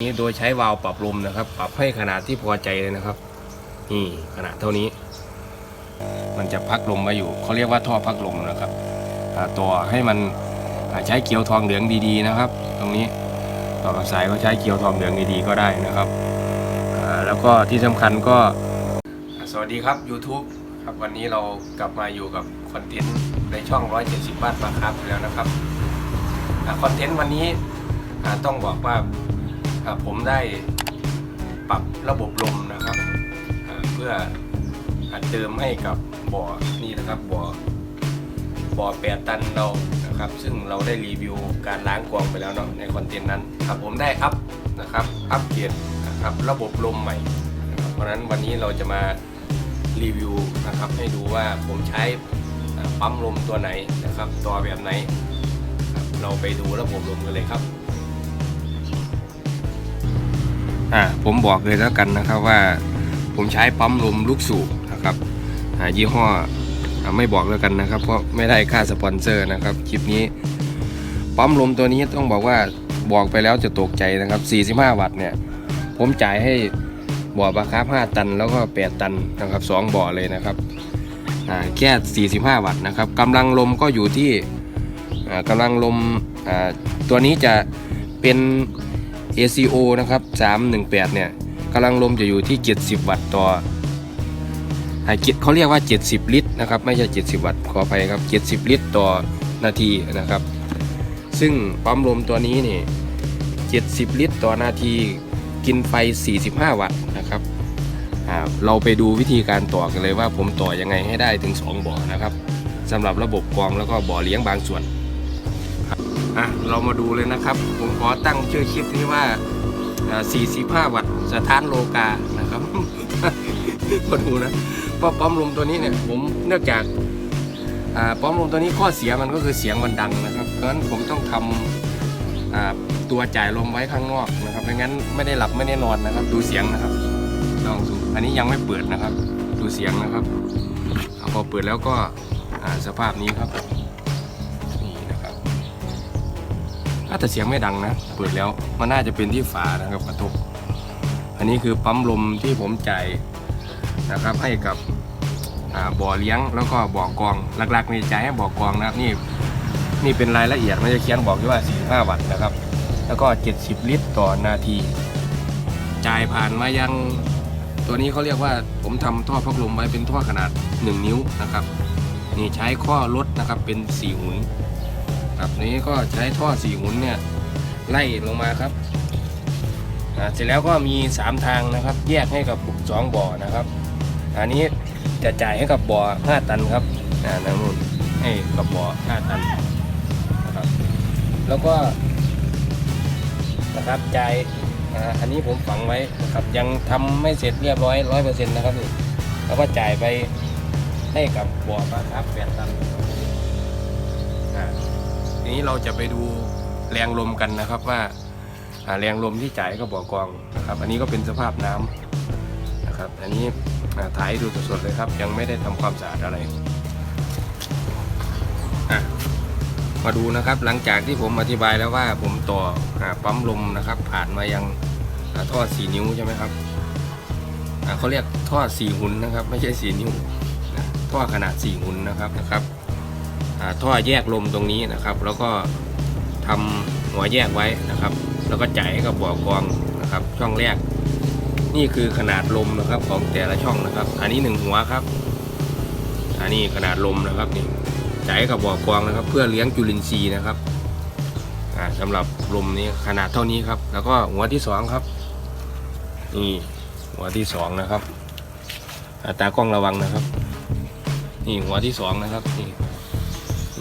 นี้โดยใช้วาล์วปรับลมนะครับ ปรับให้ขนาดที่พอใจเลยนะครับ นี่ขนาดเท่านี้ มันจะพักลมไว้อยู่เขาเรียกว่าท่อพักลมนะครับตัวให้มันใช้เกลียวทองเหลืองดีๆนะครับ ตรงนี้ต่อกับสายก็ใช้เกลียวทองเหลืองดีๆก็ได้นะครับแล้วก็ที่สำคัญก็สวัสดีครับ YouTube ครับวันนี้เรากลับมาอยู่กับคอนเทนต์ในช่อง 170 บ้านมาครับแล้วนะครับคอนเทนต์วันนี้ต้องบอกว่า ผมได้ปรับระบบลมนะครับ เพื่ออาเติมให้กับบ่อนี่นะครับบ่อบ่อแปดตันเรานะครับ ซึ่งเราได้รีวิวการล้างกรองไปแล้วเนาะในคอนเทนต์นั้นครับผมได้อัพนะครับอัปเกรดนะครับระบบลมใหม่นะครับเพราะฉะนั้นวันนี้เราจะมารีวิวนะครับให้ดูว่าผมใช้ปั๊มลมตัวไหนนะครับ ตัวแบบไหน เราไปดูระบบลมกันเลยครับ อ่าผมบอกเลยแล้วกันนะครับว่าผมใช้ปั๊มลมลูกสูบนะครับอ่ายี่ห้ออไม่บอกแล้วกันนะครับ เพราะไม่ได้ค่าสปอนเซอร์นะครับคลิปนี้ปั๊มลมตัวนี้ต้องบอกว่าบอกไปแล้วจะตกใจนะครับ 45 วัตต์เนี่ย ผมจ่ายให้บ่อปลาคาร์ฟ5ตัน แล้วก็ 8 ตันนะครับสองบ่อเลยนะครับแค่ 45 วัตต์นะครับกำลังลมก็อยู่ที่กำลังลมตัวนี้จะเป็น ACO นะครับ 318 เนี่ยกำลังลมจะอยู่ที่ 70 วัตต์ต่ออ่าเจ็ดเขาเรียกว่า 70 ลิตรนะครับไม่ใช่ 70 วัตต์ขออภัยครับ 70 ลิตรต่อนาทีนะครับ ซึ่งปั๊มลมตัวนี้นี่70 ลิตรต่อนาทีกินไฟ 45 วัตต์นะครับเราไปดูวิธีการต่อกันเลยว่าผมต่อยังไงให้ได้ถึง 2 บ่อนะครับสำหรับระบบกรองแล้วก็บ่อเลี้ยงบางส่วน อะเรามาดูเลยนะครับ ผมขอตั้งชื่อคลิปนี้ว่า 45 วัตต์สถานโลกานะครับมาดูนะเพราะปั๊มลมตัวนี้เนี่ยผมเนื่องจากปั๊มลมตัวนี้ข้อเสียมันก็คือเสียงมันดังนะครับเพราะฉะนั้นผมต้องทำอ่าตัวจ่ายลมไว้ข้างนอกนะครับไม่งั้นไม่ได้หลับไม่ได้นอนนะครับ ดูเสียงนะครับลองดูอันนี้ยังไม่เปิดนะครับ ดูเสียงนะครับพอเปิดแล้วก็สภาพนี้ครับ ถ้าแต่เสียงไม่ดังนะ เปิดแล้วมันน่าจะเป็นที่ฝานะครับกระทบ อันนี้คือปั๊มลมที่ผมจ่ายนะครับ ให้กับบ่อเลี้ยงแล้วก็บ่อกรองหลักๆนี่จ่ายให้บ่อกรองนะครับนี่นี่เป็นรายละเอียดมันจะเขียนบอกอยู่ว่า 45 วัตต์นะครับ แล้วก็ 70 ลิตรต่อนาที จ่ายผ่านมายังตัวนี้เขาเรียกว่าผมทำท่อพัดลมไว้เป็นท่อขนาด 1 นิ้วนะครับนี่ใช้ข้อลดนะครับเป็น4หุ่น ครับนี้ก็ใช้ท่อสี่หุ่นเนี่ยไล่ลงมาครับเสร็จแล้วก็มี 3 ทางนะครับ แยกให้กับสองบ่อนะครับ อันนี้จะจ่ายให้กับบ่อ 5 ตันครับอ่าทางนู้นให้กับบ่อ 5 ตันนะครับแล้วก็นะครับจ่ายอันนี้ผมฝังไว้นะครับยังทำไม่เสร็จเรียบร้อยร้อยเปอร์เซ็นต์นะครับนี่แล้วก็จ่ายไปให้กับบ่อปลาครับแปดตัน ทีนี้เราจะไปดูแรงลมกันนะครับว่าแรงลมที่จ่ายก็บ่อกองนะครับ อันนี้ก็เป็นสภาพน้ำนะครับ อันนี้ถ่ายดูสดๆเลยครับ ยังไม่ได้ทำความสะอาดอะไรมาดูนะครับหลังจากที่ผมอธิบายแล้วว่าผมต่อปั๊มลมนะครับ ผ่านมายังท่อสี่นิ้วใช่ไหมครับเขาเรียกท่อสี่หุ่นนะครับ ไม่ใช่สี่นิ้วท่อขนาดสี่หุ่นนะครับนะครับ ท่อแยกลมตรงนี้นะครับ แล้วก็ทำหัวแยกไว้นะครับ แล้วก็จ่ายให้กับบ่อกรองนะครับ ช่องแรก นี่คือขนาดลมนะครับของแต่ละช่องนะครับ อันนี้หนึ่งหัวครับ อันนี้ขนาดลมนะครับนี่จ่ายให้กับบ่อกรองนะครับ เพื่อเลี้ยงจุลินทรีย์นะครับอ่าสำหรับลมนี้ขนาดเท่านี้ครับ แล้วก็หัวที่สองครับนี่หัวที่สองนะครับอ่าตากล้องระวังนะครับ นี่หัวที่สองนะครับนี่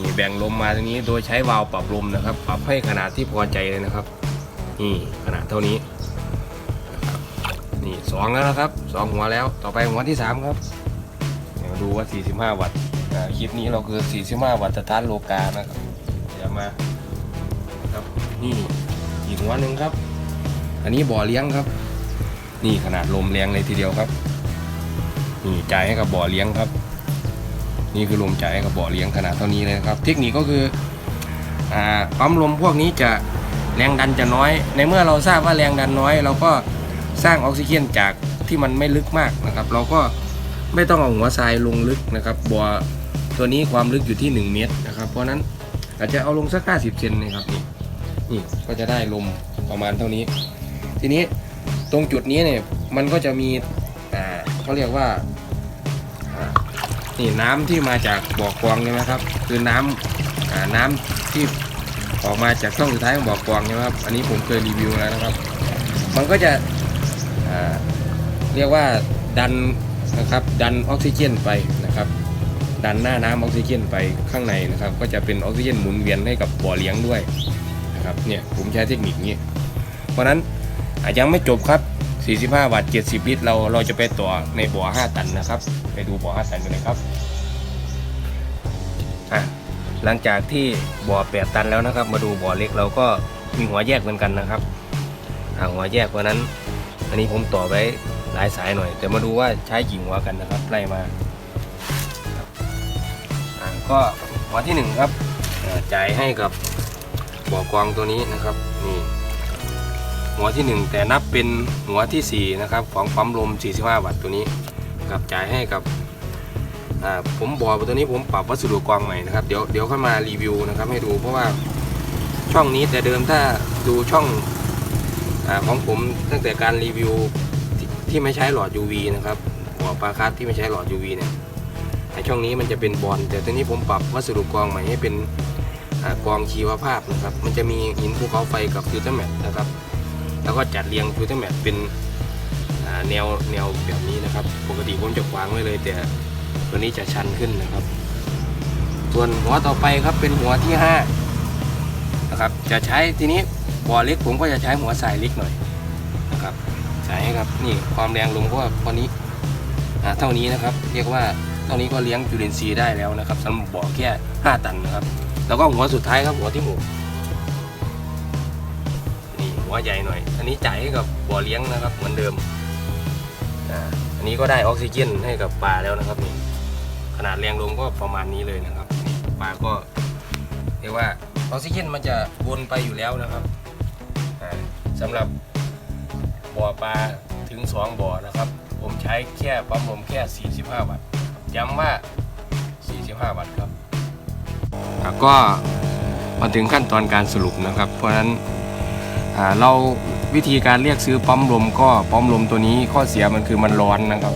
นี่แบ่งลมมาตรงนี้โดยใช้วาล์วปรับลมนะครับ ปรับให้ขนาดที่พอใจเลยนะครับ นี่ขนาดเท่านี้นี่สองแล้วนะครับสองหัวแล้วต่อไปหัวที่สามครับเดี๋ยวดูว่า 45 วัตต์คลิปนี้เราคือ 45 วัตต์สถานโลกานะครับเดี๋ยวมาครับนี่อีกหัวหนึ่งครับ อันนี้บ่อเลี้ยงครับ นี่ขนาดลมแรงเลยทีเดียวครับนี่จ่ายให้กับบ่อเลี้ยงครับ นี่คือลมจ่ายให้กับบ่อเลี้ยงขนาดเท่านี้เลยครับ เทคนิคก็คืออ่าปั๊มลมพวกนี้จะแรงดันจะน้อย ในเมื่อเราทราบว่าแรงดันน้อย เราก็สร้างออกซิเจนจากที่มันไม่ลึกมากนะครับ เราก็ไม่ต้องเอาหัวทรายลงลึกนะครับบ่อตัวนี้ความลึกอยู่ที่ 1 เมตรนะครับเพราะนั้นอาจจะเอาลงสัก 50 เซนนะครับนี่นี่ก็จะได้ลมประมาณเท่านี้ ทีนี้ตรงจุดนี้เนี่ยมันก็จะมีอ่าเขาเรียกว่า นี่น้ำที่มาจากบ่อกวางใช่ไหมครับ คือน้ำอ่าน้ำที่ออกมาจากช่องสุดท้ายของบ่อกวางใช่ไหมครับ อันนี้ผมเคยรีวิวแล้วนะครับ มันก็จะเรียกว่าดันนะครับดันออกซิเจนไปนะครับ ดันหน้าน้ำออกซิเจนไปข้างในนะครับ ก็จะเป็นออกซิเจนหมุนเวียนให้กับบ่อเลี้ยงด้วยนะครับเนี่ยผมใช้เทคนิคนี้ เพราะฉะนั้นอะยังไม่จบครับ 45 วัตต์ 70 ลิตร เราเราจะไปต่อในบ่อ 5 ตันนะครับ ไปดูบ่อ 5 ตันกันเลยครับอะหลังจากที่บ่อ 8 ตันแล้วนะครับ มาดูบ่อเล็กเราก็มีหัวแยกเหมือนกันนะครับอะหัวแยกเพราะฉะนั้น อันนี้ผมต่อไว้หลายสายหน่อย แต่มาดูว่าใช้กี่หัวกันนะครับไล่มาอะก็หัวที่หนึ่งครับจ่ายให้กับบ่อกวางตัวนี้นะครับนี่ หัวที่ 1 แต่นับเป็นหัวทีสี่ 4 นะครับ ของปั๊มลม 45 วัตต์ตัวนี้นะครับจ่ายให้กับผมบอกตัวนี้ผมปรับวัสดุกรองใหม่นะครับเดี๋ยวเดี๋ยวค่อยมารีวิวนะครับให้ดูเพราะว่าช่องนี้แต่เดิมถ้าดูช่องอของผมตั้งแต่การรีวิวที่ที่ไม่ใช้หลอด UV นะครับหัวปลาคัสที่ไม่ใช้หลอด UV เนี่ยไอช่องนี้มันจะเป็นบอลแต่ตัวนี้ผมปรับวัสดุกรองใหม่ให้เป็นอกรองชีวภาพนะครับ มันจะมีหินภูเขาไฟกับฟิวเตอร์แมทนะครับ แล้วก็จัดเรียงฟิวเตอร์แมทเป็นแนวแนวแบบนี้นะครับ ปกติผมจะขวางไว้เลย แต่ตัวนี้จะชันขึ้นนะครับ ส่วนหัวต่อไปครับเป็นหัวที่5นะครับจะใช้ทีนี้บ่อเล็กผมก็จะใช้หัวสายเล็กหน่อยนะครับใช้ครับนี่ความแรงลมก็พอนี้อ่าเท่านี้นะครับ เรียกว่าเท่านี้ก็เลี้ยงจุลินทรีย์ได้แล้วนะครับสำหรับบ่อแค่5ตันนะครับ แล้วก็หัวสุดท้ายครับหัวที่หกนี่ หัวใหญ่หน่อย อันนี้จ่ายให้กับบ่อเลี้ยงนะครับเหมือนเดิมอ่าอันนี้ก็ได้ออกซิเจนให้กับปลาแล้วนะครับนี่ขนาดแรงลมก็ประมาณนี้เลยนะครับปลาก็เรียกว่าออกซิเจนมันจะวนไปอยู่แล้วนะครับอ่าสำหรับบ่อปลาถึง 2 บ่อนะครับ ผมใช้แค่ปั๊มลมแค่ 45 วัตต์ย้ำว่า 45 วัตต์ครับก็มาถึงขั้นตอนการสรุปนะครับ เพราะฉะนั้น อ่าเราวิธีการเรียกซื้อปั๊มลมก็ปั๊มลมตัวนี้ข้อเสียมันคือมันร้อนนะครับ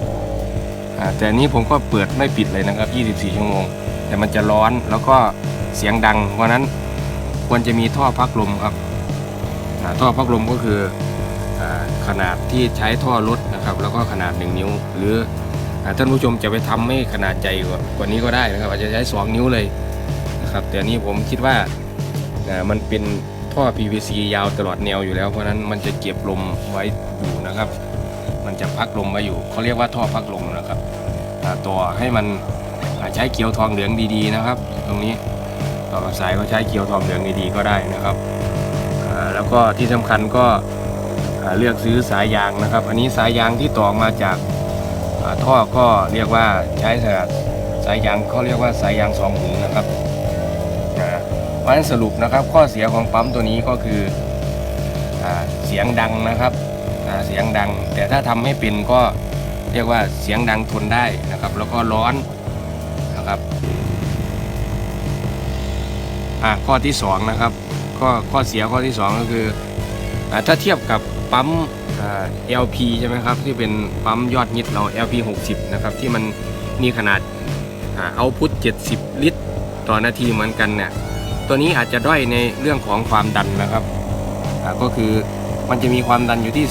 อ่าแต่อันนี้ผมก็เปิดไม่ปิดเลยนะครับ 24 ชั่วโมง แต่มันจะร้อนแล้วก็เสียงดัง เพราะนั้นควรจะมีท่อพักลมครับอ่าท่อพักลมก็คืออาขนาดที่ใช้ท่อรถนะครับ แล้วก็ขนาด 1 นิ้ว หรืออาท่านผู้ชมจะไปทำให้ขนาดใหญ่กว่านี้ก็ได้นะครับ อาจจะใช้ 2 นิ้วเลยนะครับแต่อันนี้ผมคิดว่ามันเป็น ท่อ PVC ยาวตลอดแนวอยู่แล้วเพราะนั้นมันจะเก็บลมไว้อยู่นะครับ มันจะพักลมไว้อยู่เขาเรียกว่าท่อพักลมนะครับต่อให้มันใช้เกลียวทองเหลืองดีๆนะครับ ตรงนี้ต่อกับสายก็ใช้เกลียวทองเหลืองดีๆก็ได้นะครับแล้วก็ที่สำคัญก็เลือกซื้อสายยางนะครับ อันนี้สายยางที่ต่อมาจากท่อก็เรียกว่าใช้สายยางเขาเรียกว่าสายยางสองหูนะครับ เพราะฉะนั้นสรุปนะครับข้อเสียของปั๊มตัวนี้ก็คืออเสียงดังนะครับเสียงดัง แต่ถ้าทำให้เป็นก็เรียกว่าเสียงดังทนได้นะครับ แล้วก็ร้อนนะครับข้อที่สองนะครับข้อข้อเสียข้อที่สองก็คืออถ้าเทียบกับปั๊มอ่า LP ใช่ไหมครับที่เป็นปั๊มยอดฮิตเรา LP 60นะครับที่มันมีขนาดเอาพุท70 ลิตร ต่อนาทีเหมือนกันเนี่ย ตัวนี้อาจจะด้อยในเรื่องของความดันนะครับอ่าก็คือมันจะมีความดันอยู่ที่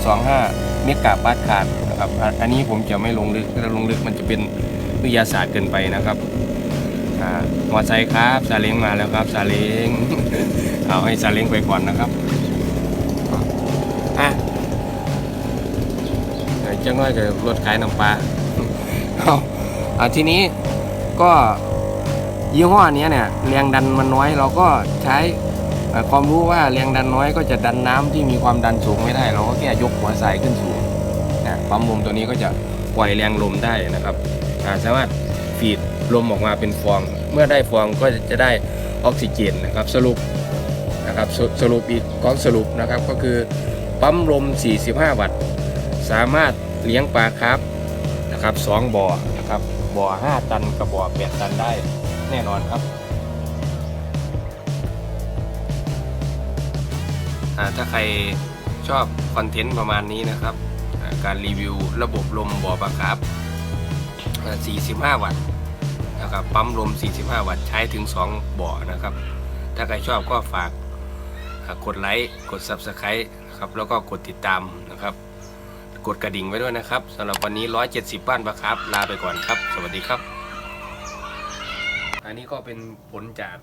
0.025 เมกะปาสคาร์นะครับ อันนี้ผมจะไม่ลงลึกถ้าลงลึกมันจะเป็นวิทยาศาสตร์เกินไปนะครับอ่ามอไซค์ครับซาเล้งมาแล้วครับซาเล้งเอาให้ซาเล้งไปก่อนนะครับอะจะง่อยกับรถขายน้ำปลาเอาทีนี้ก็ ยี่ห้อเนี้ยเนี่ยแรงดันมันน้อยเราก็ใช้ความรู้ว่าแรงดันน้อยก็จะดันน้ำที่มีความดันสูงไม่ได้ เราก็แค่ยกหัวสายขึ้นสูงนะปั๊มลมตัวนี้ก็จะปล่อยแรงลมได้นะครับาสามารถฟีดลมออกมาเป็นฟอง เมื่อได้ฟองก็จะได้ออกซิเจนนะครับสรุปนะครับสสรุปอีกของสรุปนะครับก็คือปั๊มลม 45 วัตต์ สามารถเลี้ยงปลาครับนะครับสองบ่อนะครับบ่อ 5 ตันกับบ่อ 8 ตันได้ แน่นอนครับถ้าใครชอบคอนเทนต์ประมาณนี้นะครับ การรีวิวระบบลมบ่อปลาครับ 45 วัตต์นะครับปั๊มลม 45 วัตต์ใช้ถึง 2 บ่อนะครับ ถ้าใครชอบก็ฝากกดไลค์กด Subscribe นะครับแล้วก็กดติดตามนะครับ กดกระดิ่งไว้ด้วยนะครับสำหรับวันนี้ 170 บ้านปะครับ ลาไปก่อนครับ สวัสดีครับ อันนี้ก็เป็นผลจาก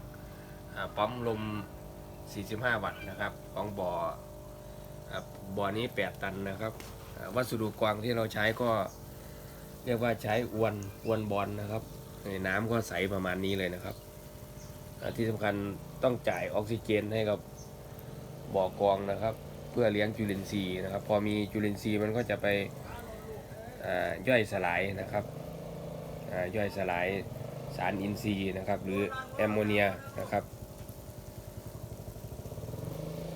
ปั๊มลม 45 วัตต์นะครับ ของบ่ออ่าบ่อนี้ 8 ตันนะครับ วัสดุกวางที่เราใช้ก็เรียกว่าใช้อวนอวนบอลนะครับในน้ำก็ใสประมาณนี้เลยนะครับ ที่สำคัญต้องจ่ายออกซิเจนให้กับบ่อกองนะครับ เพื่อเลี้ยงจุลินทรีย์นะครับ พอมีจุลินทรีย์มันก็จะไปย่อยสลายนะครับย่อยสลาย สารอินทรีย์นะครับ หรือแอมโมเนียนะครับ